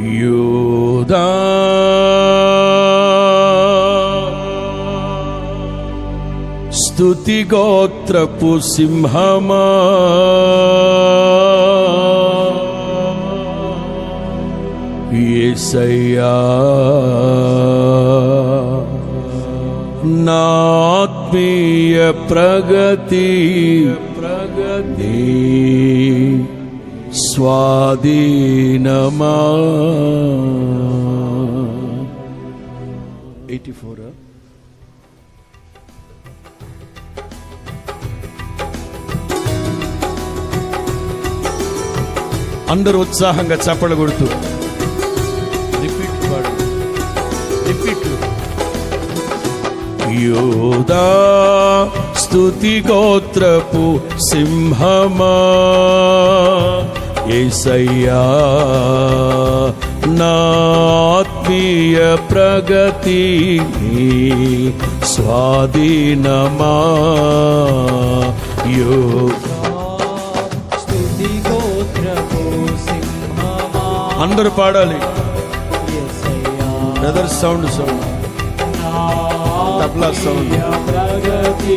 యూదా. స్తుతి గోత్రపు సింహమా. యేసయ్యా నా ఆత్మీయ ప్రగతి ప్రగతి. స్వాధీనమా? ఎయిటీ ఫోర్ అందరూ ఉత్సాహంగా చప్పలు కొడుతూ. రిపీట్ పాడు. రిపీట్ యోదా స్తుతి గోత్రపు సింహమా? ఏసయ్యా నా ఆత్మీయ ప్రగతి స్వాధీనమా? యో అందరూ పాడాలి. Brother sound sound tabla sound ప్రగతి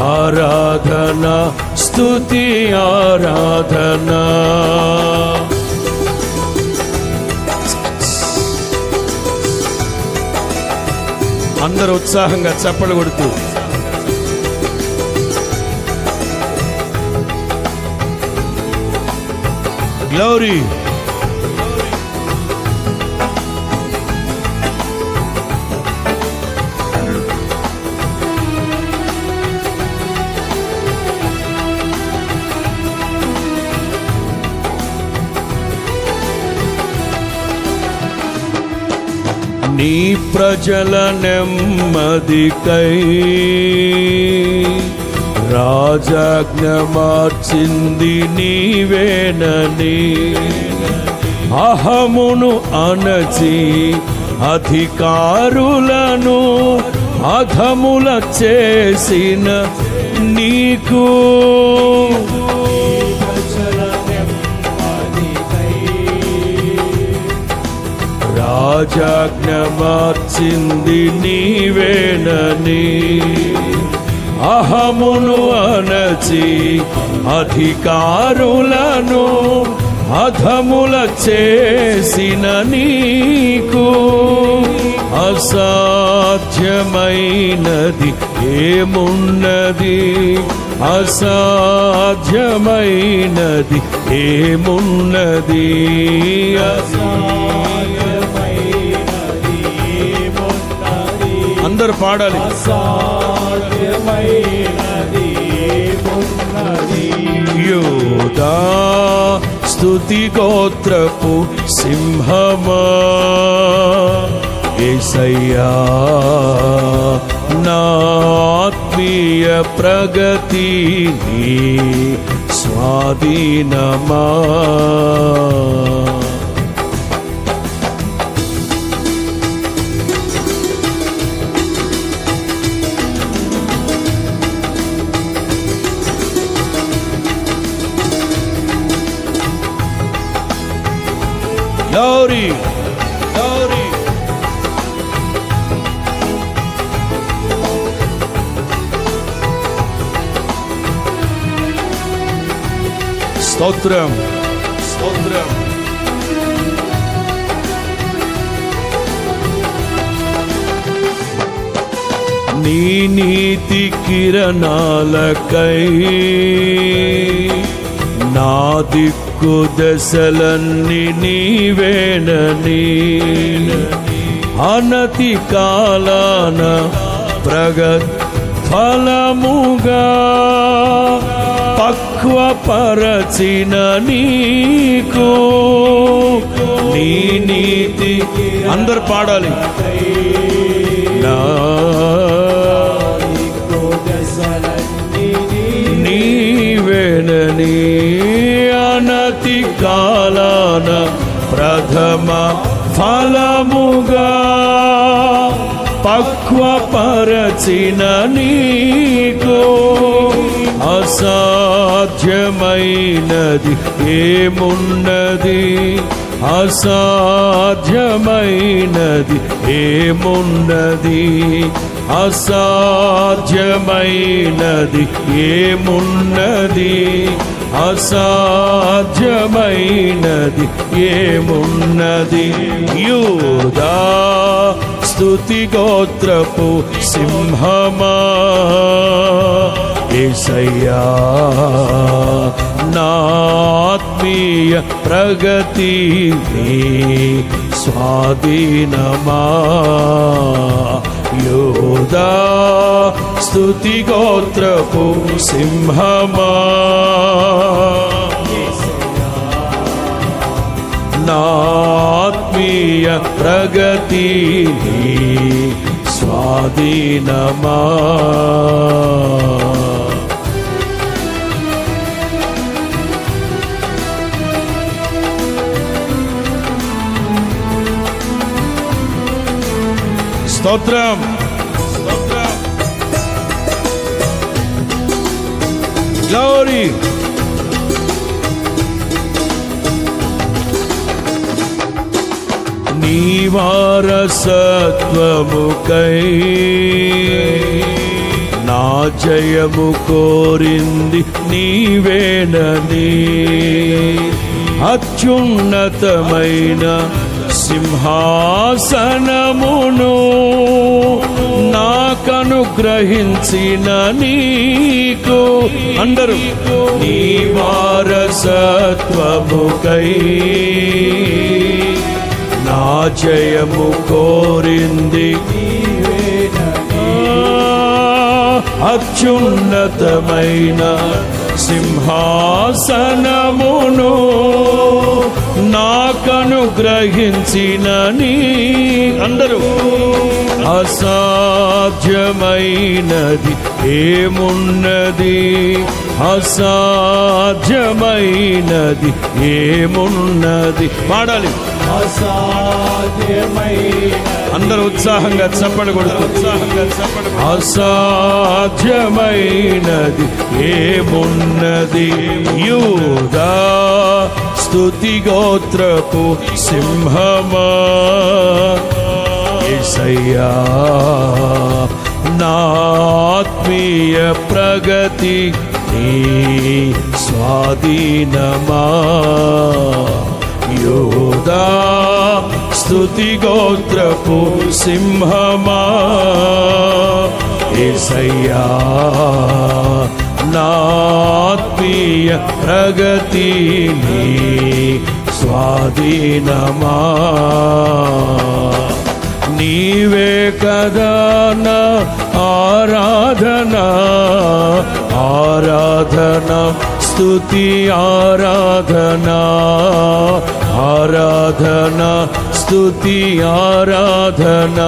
ఆరాధన స్థుతి ఆరాధన. అందరూ ఉత్సాహంగా చప్పలు కొడుతూ. గ్లౌరీ. నీ ప్రజల నెమ్మదికై రాజాజ్ఞ మార్చింది నీవేనని అహమును అనచి అధికారులను అధముల చేసిన నీకు రాజాజ్ఞ మార్చింది నీవేనని అహమును అనచి అధికారులను అధముల చేసిన నీకు అసాధ్యమైనది ఏమున్నది? అసాధ్యమైనది ఏమున్నది? అసా పాడాలి. యోదా స్తుతి గోత్రపు సింహమా. ఏసయ్యా నా ఆత్మీయ ప్రగతి స్వాధీనమా. స్తోత్రం స్తోత్రం నీ నీతి కిరణాలకై నా దిక్కు దశలన్నీ నీవేనని అనతి కాలాన ప్రగత్ ఫలముగా పక్వపరచిన నీకు. నీ నీతి అందరు పాడాలి. నా నీవేనని అనతి కాలాన ప్రథమ ఫలముగా పక్వపరచిన నీకో. అసాధ్యమైనది ఏమున్నది? అసాధ్యమైనది ఏమున్నది? అసాధ్యమైనది ఏమున్నది? అసాధ్యమైనది ఏమున్నది? యూదా స్తుతి గోత్రపు సింహమా? ఏసయ్యా నాత్మీయ ప్రగతి స్వాధీనమా? యోదా స్తుతి గోత్రపు సింహమా? నాత్మీయ ప్రగతి స్వాధీనమా? స్తోత్రం. స్తోత్రం గ్లోరీ నీ నా జయము కోరింది నీవేనని అత్యున్నతమైన సింహాసనమును నాకనుగ్రహించిన నీకు. అందరూ నీ వారసత్వముకై నా జయము కోరింది అత్యున్నతమైన సింహాసనమును నాకనుగ్రహించిన నీ అందరూ అసాధ్యమైనది ఏమున్నది? అసాధ్యమైనది ఏమున్నది? పాడాలి. అందరూ ఉత్సాహంగా చప్పడు కొడుతూ. ఉత్సాహంగా చప్పడు అసాధ్యమైనది ఏమున్నది? యూదా స్తుతి గోత్రపు సింహమా? ఏసయ్యా నాత్మీయ ప్రగతి నీ స్వాధీనమా? యోదా స్తుతి గోత్రపు సింహమా? ఏసయ్యా నాత్మీయ ప్రగతి నీ స్వాధీనమా? నీవే కదా నా ఆరాధనా ఆరాధన స్తుతి ఆరాధన. ఆరాధన స్తుతి ఆరాధన.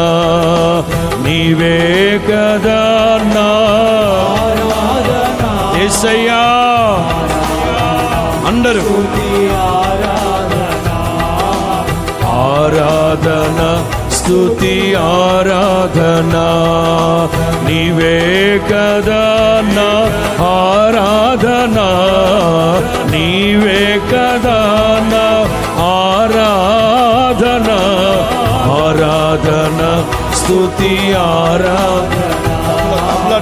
నీవే కదా నా. యేసయ్యా అందరూ. ఆరాధన స్తుతి ఆరాధనా నీవే కదా నా ఆరాధనా నీవే కదా నా ఆరాధన ఆరాధన స్తుతి ఆరాధన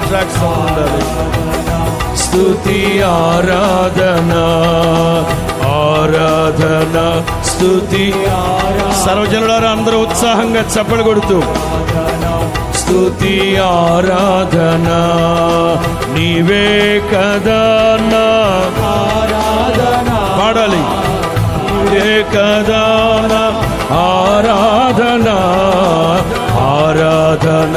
ట్రాక్స్ ఉండాలి స్తుతి ఆరాధన ఆరాధన స్తుతి సర్వజనులారా అందరూ ఉత్సాహంగా చప్పలు కొడుతూ. స్తుతి ఆరాధన నీవే కదా నా పాడాలి. నీవే కదా ఆరాధన ఆరాధన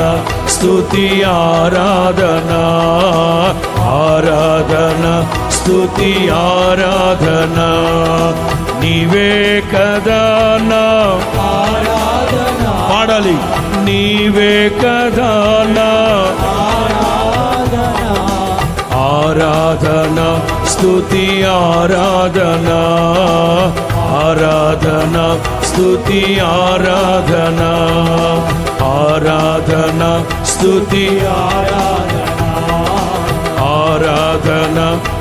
స్తుతి ఆరాధన. ఆరాధన స్థుతి ఆరాధన నీవే కదా నా ఆరాధన పాడాలి నీవే కదా నా ఆరాధన స్థుతి ఆరాధన ఆరాధన స్థుతి ఆరాధన ఆరాధన స్థుతి ఆరాధన